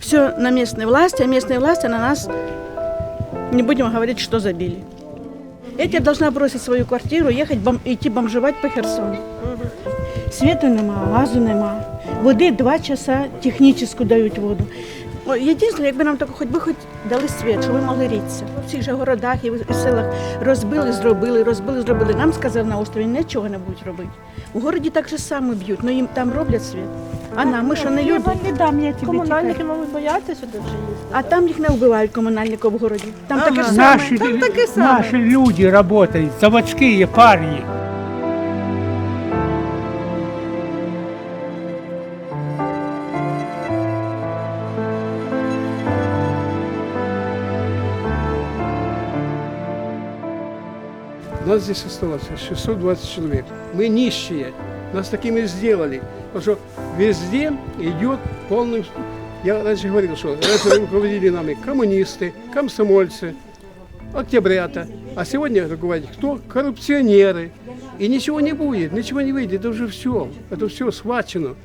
все на местной власти, а местные власти на нас, не будем говорить, что забили. Я должна бросить свою квартиру, ехать, бом, идти бомжевать по Херсону. Світу нема, газу нема. Води два часа технічну дають воду. Єдине, якби нам так хоч би хоч дали світ, щоб ми могли рітися. У всіх же городах і селах розбили, зробили, розбили, зробили. Нам сказали на острові, нічого не будуть робити. У городі так же само б'ють, але їм там роблять світ. А нам, ми що не люди? не дам я тобі Комунальники, мабуть, бояться сюди вже їздити. А там їх не вбивають комунальників в городі. Там таке ж саме. Наши, Там таке саме. наши люди работают, заводские парни. Нас здесь осталось 620 человек. Мы нищие. Нас такими сделали. Потому что везде идет полным... Я раньше говорил, что раньше руководили нами коммунисты, комсомольцы, октябрята. А сегодня руководят кто? Коррупционеры. И ничего не будет, ничего не выйдет. Это уже все. Это все схвачено.